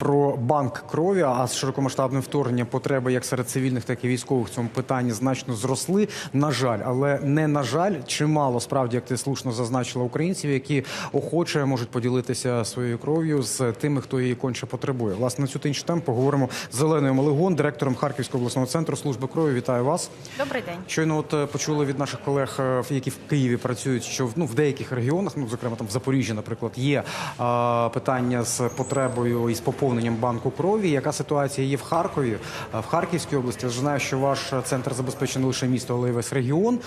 Про банк крові, а з широкомасштабним вторгненням потреби як серед цивільних, так і військових в цьому питанні значно зросли. На жаль, але не на жаль, чимало справді, як ти слушно зазначила, українців, які охоче можуть поділитися своєю кров'ю з тими, хто її конче потребує. Власне, на цю та іншу тему поговоримо з Зеленою Малигон, директором Харківського обласного центру служби крові. Вітаю вас. Добрий день. Щойно от е, почули від наших колег, е, в- які в Києві працюють, що ну, в деяких регіонах, ну зокрема там в Запоріжжі, наприклад, є е, питання з потребою і з поповненням банку крові. Яка ситуація є в Харкові, Е, в Харківській області? Я знаю, що ваш центр забезпечений лише місто, але й весь регіон. Е,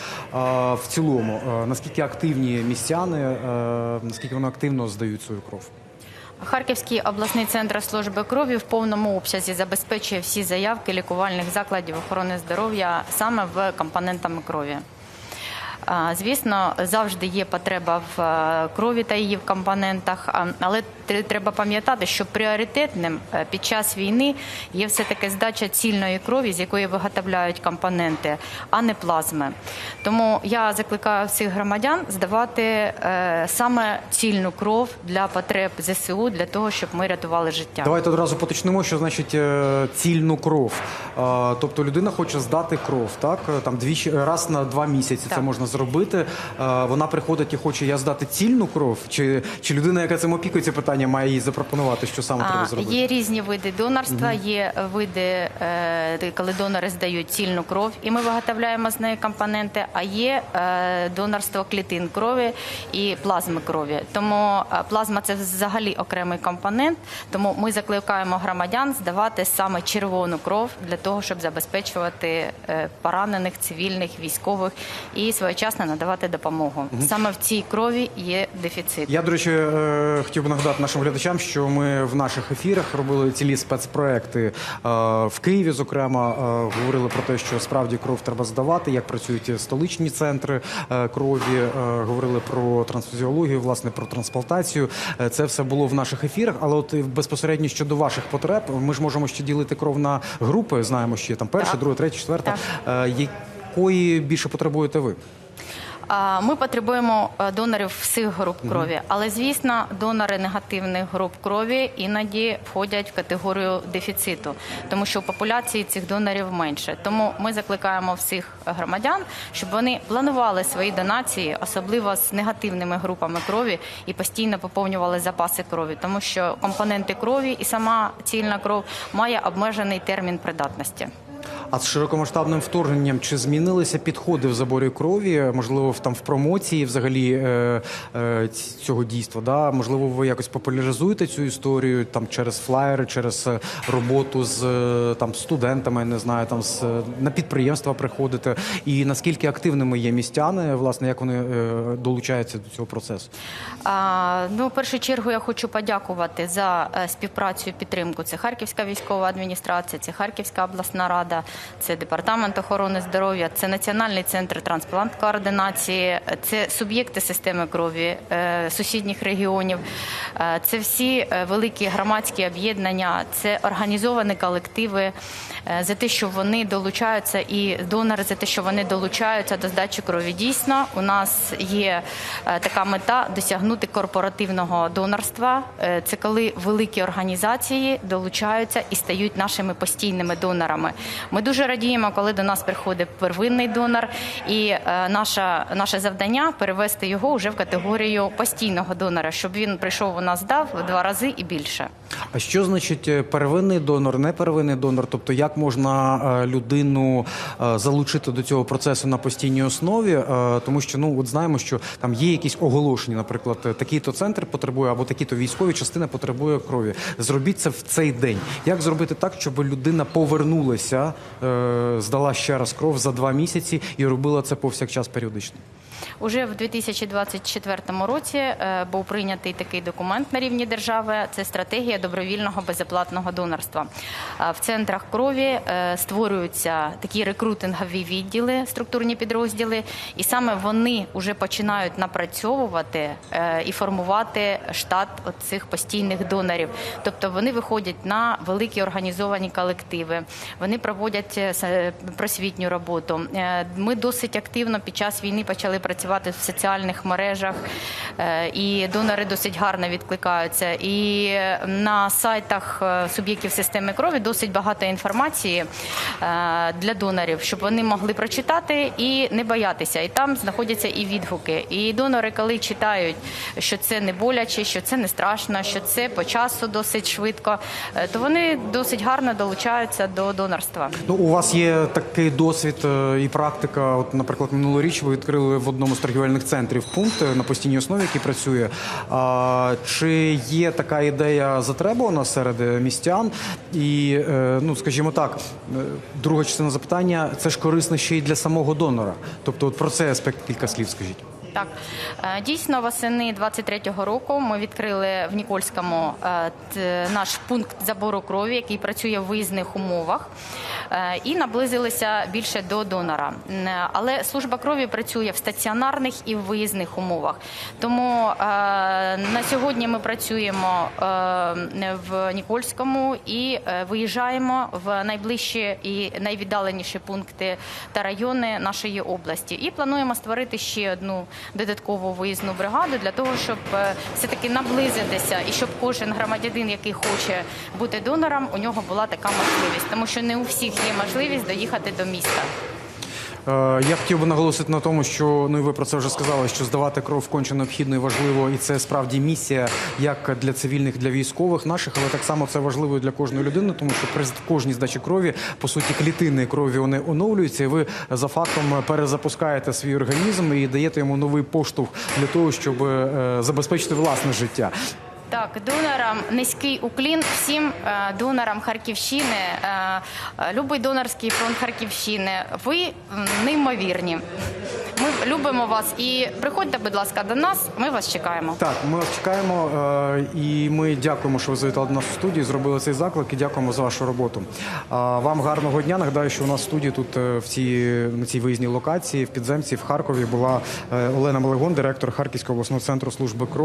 В цілому, е, наскільки активні містяни, наскільки вони активно здають свою кров? Харківський обласний центр служби крові в повному обсязі забезпечує всі заявки лікувальних закладів охорони здоров'я саме в компонентами крові. Звісно, завжди є потреба в е, крові та її в компонентах, але треба пам'ятати, що пріоритетним е, під час війни є все-таки здача цільної крові, з якої виготовляють компоненти, а не плазми. Тому я закликаю всіх громадян здавати е, саме цільну кров для потреб ЗСУ, для того, щоб ми рятували життя. Давайте одразу поточнимо, що значить цільну кров. Тобто людина хоче здати кров, так там двічі раз на два місяці це можна зробити. Е, Вона приходить і хоче я здати цільну кров, чи, чи людина, яка цим опікується питання, має їй запропонувати, що саме треба зробити? Є різні види донорства, є види, е, коли донори здають цільну кров, і ми виготовляємо з неї компоненти. А є е, донорство клітин крові і плазми крові. Тому плазма це взагалі окремий компонент. Тому ми закликаємо громадян здавати саме червону кров для того, щоб забезпечувати поранених, цивільних, військових і своєчасно надавати допомогу. Саме в цій крові є дефіцит. Я, до речі, е, хотів би нагадати нашим глядачам, що ми в наших ефірах робили цілі спецпроекти е, в Києві. Зокрема, е, говорили про те, що справді кров треба здавати, як працюють столичні центри е, крові. е, Говорили про трансфузіологію, власне, про трансплантацію. Е, Це все було в наших ефірах. Але от безпосередньо щодо ваших потреб, ми ж можемо ще ділити кров на групи. Знаємо, що є там перша, друга, третя, четверта. Е, Якої більше потребуєте ви? Ми потребуємо е, донорів всіх груп крові, але звісно, донори негативних груп крові іноді входять в категорію дефіциту, тому що у популяції цих донорів менше. Тому ми закликаємо всіх громадян, щоб вони планували свої донації, особливо з негативними групами крові, і постійно поповнювали запаси крові, тому що компоненти крові і сама цільна кров має обмежений термін придатності. А з широкомасштабним вторгненням чи змінилися підходи в заборі крові? Можливо, там в промоції взагалі е, е, цього дійства? Да? Можливо, ви якось популяризуєте цю історію там через флаєри, через е, роботу з там студентами, не знаю, там з на підприємства приходите. І наскільки активними є містяни, власне, як вони долучаються до цього процесу? А, ну, в першу чергу я хочу подякувати за співпрацю і підтримку. Це Харківська військова адміністрація, це Харківська обласна рада, це департамент охорони здоров'я, це Національний центр трансплант координації, це суб'єкти системи крові е, сусідніх регіонів. Е, Це всі е, великі громадські об'єднання, це організовані колективи за те, що вони долучаються, і донори за те, що вони долучаються до здачі крові. Дійсно, у нас є така мета досягнути корпоративного донорства. Це коли великі організації долучаються і стають нашими постійними донорами. Ми дуже радіємо, коли до нас приходить первинний донор, і е, наша, наше завдання перевести його вже в категорію постійного донора, щоб він прийшов у нас здав в два рази і більше. А що значить е, первинний донор, не первинний донор? Тобто, як можна е, людину залучити до цього процесу на постійній основі? Тому що ну от знаємо, що там є якісь оголошення, наприклад, такий-то центр потребує або такі-то військові частина потребує крові. Зробіть це в цей день. Як зробити так, щоб людина повернулася, здала ще раз кров за два місяці і робила це повсякчас періодично? Уже в 2024 році е, був прийнятий такий документ на рівні держави. Це стратегія добровільного безоплатного донорства. Е, В центрах крові е, створюються такі рекрутингові відділи, структурні підрозділи, і саме вони вже починають напрацьовувати і формувати штат цих постійних донорів. Тобто вони виходять на великі організовані колективи, вони проводять просвітню роботу. Ми досить активно під час війни почали працювати працювати в соціальних мережах, е, і донори досить гарно відкликаються. І на сайтах е, суб'єктів системи крові досить багато інформації е, для донорів, щоб вони могли прочитати і не боятися. І там знаходяться і відгуки. І донори, коли читають, що це не боляче, що це не страшно, що це по часу досить швидко, то вони досить гарно долучаються до донорства. Ну, у вас є такий досвід і практика. От, наприклад, минулоріч ви відкрили в одному з торгівельних центрів пункт е, на постійній основі, який працює. Чи є така ідея затребувана серед е, містян? І, е, ну, скажімо так, друга частина запитання це ж корисно ще й для самого донора. Тобто, от про цей аспект кілька слів скажіть. Так, дійсно, восени 23-го року ми відкрили в Нікольському наш пункт забору крові, який працює в виїзних умовах, і наблизилися більше до донора. Але служба крові працює в стаціонарних і виїзних умовах. Тому е, на сьогодні ми працюємо е, в Нікольському і е, виїжджаємо в найближчі і найвіддаленіші пункти та райони нашої області. І плануємо створити ще одну додаткову виїзну бригаду для того, щоб е, все-таки наблизитися і щоб кожен громадянин, який хоче бути донором, у нього була така можливість, тому що не у всіх є можливість доїхати до міста. Е, Я хотів би наголосити на тому, що ну і ви про це вже сказали, що здавати кров конче необхідно і важливо, і це справді місія як для цивільних, для військових наших, але так само це важливо і для кожної людини, тому що при кожній здачі крові по суті клітини крові вони оновлюються, і ви за фактом перезапускаєте свій організм і даєте йому новий поштовх для того, щоб е, забезпечити власне життя. Так, донорам низький уклін всім е, донорам Харківщини. Е, е, любий донорський фонд Харківщини. Ви неймовірні. Ми любимо вас і приходьте, будь ласка, до нас. Ми вас чекаємо. Так, ми вас чекаємо і ми дякуємо, що ви завітали до нас у студію, зробили цей заклик і дякуємо за вашу роботу. Вам гарного дня. Нагадаю, що у нас в студії тут в цій на цій виїзній локації в підземці в Харкові була Олена Малегон, директор Харківського обласного центру служби крові.